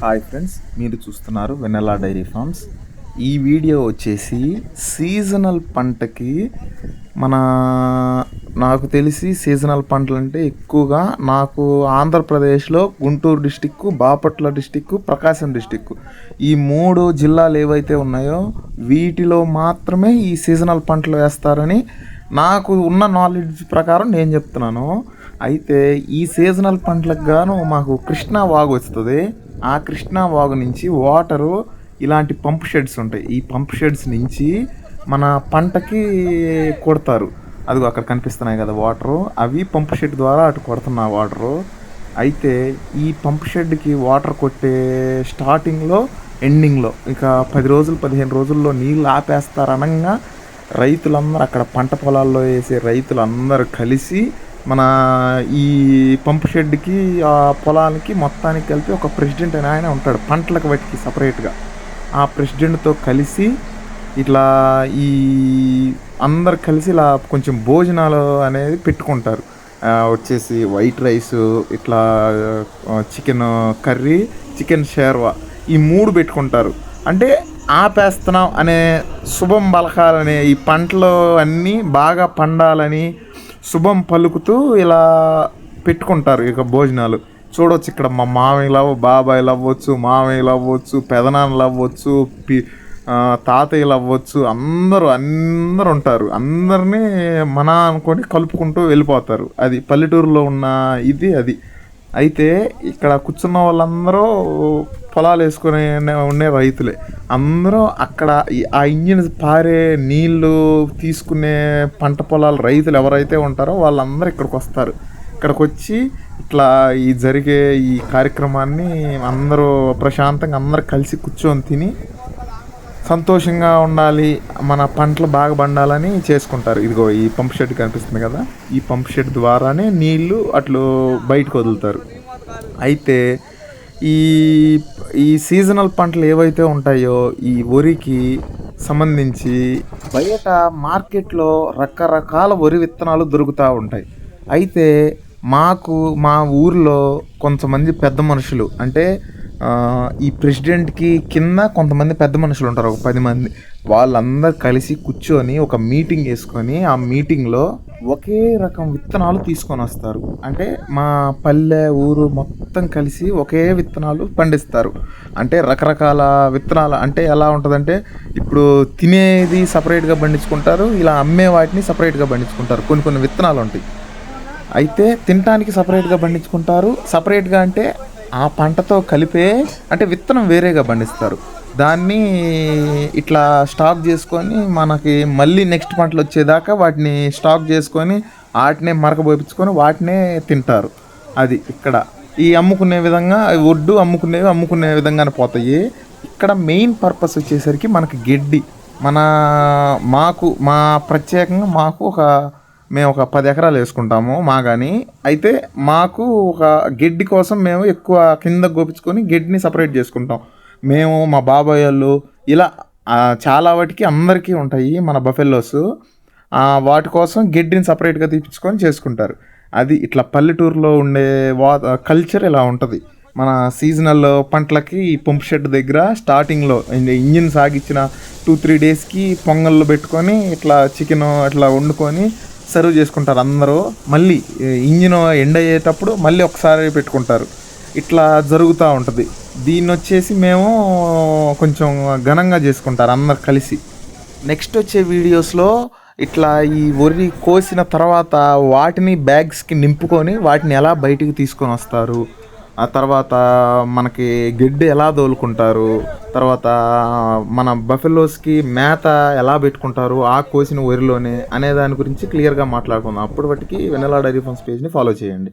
Hi friends మీరు చూస్తున్నారు Vennela Dairy forms ఈ వీడియో వచ్చేసి సీజనల్ పంటకి మన నాకు తెలిసి సీజనల్ పంటలు అంటే ఎక్కువగా నాకు ఆంధ్రప్రదేశ్లో Guntur district Bapatla district Prakasam district ఈ మూడు జిల్లాలు ఏవైతే ఉన్నాయో వీటిలో మాత్రమే ఈ సీజనల్ పంటలు వేస్తారని నాకు ఉన్న నాలెడ్జ్ ప్రకారం నేను చెప్తున్నాను. అయితే ఈ సీజనల్ పంటలకు గాను మాకు కృష్ణా వాగు వస్తుంది. ఆ కృష్ణా వాగు నుంచి వాటరు ఇలాంటి పంప్ షెడ్స్ ఉంటాయి. ఈ పంప్ షెడ్స్ నుంచి మన పంటకి కొడతారు. అదిగో అక్కడ కనిపిస్తున్నాయి కదా వాటరు అవి పంప్ షెడ్ ద్వారా అటు కొడుతున్న వాటరు అయితే ఈ పంప్ షెడ్కి వాటర్ కొట్టే స్టార్టింగ్లో ఎండింగ్లో ఇక పది రోజులు పదిహేను రోజుల్లో నీళ్ళు ఆపేస్తారనంగా రైతులందరూ అక్కడ పంట పొలాల్లో వేసే రైతులందరూ కలిసి మన ఈ పంప్ షెడ్కి ఆ పొలానికి మొత్తానికి కలిపి ఒక ప్రెసిడెంట్ అని ఆయన ఉంటాడు పంటలకు వాటికి సపరేట్గా. ఆ ప్రెసిడెంట్తో కలిసి ఇట్లా ఈ అందరు కలిసి ఇలా కొంచెం భోజనాలు అనేది పెట్టుకుంటారు. వచ్చేసి వైట్ రైస్ ఇట్లా చికెన్ కర్రీ చికెన్ షేర్వా ఈ మూడు పెట్టుకుంటారు. అంటే ఆపేస్తున్నాం అనే శుభం బలకాలనే ఈ పంటలు అన్నీ బాగా పండాలని శుభం పలుకుతూ ఇలా పెట్టుకుంటారు ఇక భోజనాలు. చూడవచ్చు ఇక్కడ మా మామయ్యలు అవ్వ బాబాయ్లు అవ్వచ్చు మామయ్యలు అవ్వచ్చు పెదనాన్నలు అవ్వచ్చు పి తాతయ్యలు అవ్వచ్చు అందరూ అందరూ ఉంటారు. అందరినీ మన అనుకొని కలుపుకుంటూ వెళ్ళిపోతారు. అది పల్లెటూరులో ఉన్న ఇది అది. అయితే ఇక్కడ కూర్చున్న వాళ్ళందరూ పొలాలు వేసుకునే ఉండే రైతులే. అందరూ అక్కడ ఈ- ఆ ఇంజిన్ పారే నీళ్ళు తీసుకునే పంట పొలాల రైతులు ఎవరైతే ఉంటారో వాళ్ళందరూ ఇక్కడికి వస్తారు. ఇక్కడికి వచ్చి ఇట్లా ఈ జరిగే ఈ కార్యక్రమాన్ని అందరూ ప్రశాంతంగా అందరూ కలిసి కూర్చొని తిని సంతోషంగా ఉండాలి మన పంటలు బాగా పండాలని చేసుకుంటారు. ఇదిగో ఈ పంప్ షెడ్ కనిపిస్తుంది కదా? ఈ పంప్ షెడ్ ద్వారానే నీళ్ళు అట్లు బయటకు వదులుతారు. అయితే ఈ ఈ సీజనల్ పంటలు ఏవైతే ఉంటాయో ఈ వరికి సంబంధించి బయట మార్కెట్లో రకరకాల వరి విత్తనాలు దొరుకుతూ ఉంటాయి. అయితే మాకు మా ఊర్లో కొంతమంది పెద్ద మనుషులు అంటే ఈ ప్రెసిడెంట్కి కింద కొంతమంది పెద్ద మనుషులు ఉంటారు ఒక పది మంది. వాళ్ళందరూ కలిసి కూర్చొని ఒక మీటింగ్ వేసుకొని ఆ మీటింగ్లో ఒకే రకం విత్తనాలు తీసుకొని వస్తారు. అంటే మా పల్లె ఊరు మొత్తం కలిసి ఒకే విత్తనాలు పండిస్తారు. అంటే రకరకాల విత్తనాలు అంటే ఎలా ఉంటుందంటే ఇప్పుడు తినేది సపరేట్గా పండించుకుంటారు ఇలా అమ్మే వాటిని సపరేట్గా పండించుకుంటారు. కొన్ని కొన్ని విత్తనాలు ఉంటాయి. అయితే తినటానికి సపరేట్గా పండించుకుంటారు. సపరేట్గా అంటే ఆ పంటతో కలిపే అంటే విత్తనం వేరేగా పండిస్తారు. దాన్ని ఇట్లా స్టాక్ చేసుకొని మనకి మళ్ళీ నెక్స్ట్ పంటలు వచ్చేదాకా వాటిని స్టాక్ చేసుకొని వాటినే మరకబోపించుకొని వాటినే తింటారు. అది ఇక్కడ. ఈ అమ్ముకునే విధంగా ఒడ్డు అమ్ముకునేవి అమ్ముకునే విధంగానే పోతాయి. ఇక్కడ మెయిన్ పర్పస్ వచ్చేసరికి మనకి గడ్డి. మన మాకు మా ప్రత్యేకంగా మాకు ఒక మేము ఒక పది ఎకరాలు వేసుకుంటాము మా కానీ అయితే మాకు ఒక గడ్డి కోసం మేము ఎక్కువ కింద గోపించుకొని గడ్డిని సపరేట్ చేసుకుంటాం. మేము మా బాబాయ్ వాళ్ళు ఇలా చాలా వాటికి అందరికీ ఉంటాయి మన బఫెల్లోస్ వాటి కోసం గడ్డిని సపరేట్గా తీపించుకొని చేసుకుంటారు. అది ఇట్లా పల్లెటూరులో ఉండే వా కల్చర్ ఇలా ఉంటుంది. మన సీజనల్ పంటలకి పంప్ షెడ్ దగ్గర స్టార్టింగ్లో ఇంజిన్ సాగిచ్చిన టూ త్రీ డేస్కి పొంగల్లో పెట్టుకొని ఇట్లా చికెన్ అట్లా వండుకొని సర్వ్ చేసుకుంటారు అందరూ. మళ్ళీ ఇంజిన్ ఎండ్ అయ్యేటప్పుడు మళ్ళీ ఒకసారి పెట్టుకుంటారు. ఇట్లా జరుగుతూ ఉంటుంది. దీన్ని వచ్చేసి మేము కొంచెం ఘనంగా చేసుకుంటారు అందరు కలిసి. నెక్స్ట్ వచ్చే వీడియోస్లో ఇట్లా ఈ వరి కోసిన తర్వాత వాటిని బ్యాగ్స్కి నింపుకొని వాటిని ఎలా బయటికి తీసుకొని వస్తారు ఆ తర్వాత మనకి గడ్డి ఎలా దోలుకుంటారు తర్వాత మన బఫెలోస్కి మేత ఎలా పెట్టుకుంటారు? ఆ కోసిన వరిలోనే అనే దాని గురించి క్లియర్గా మాట్లాడుకుందాం. అప్పటి వరకు వెనలా డైరీ ఫార్మ్స్ పేజ్ని ఫాలో చేయండి.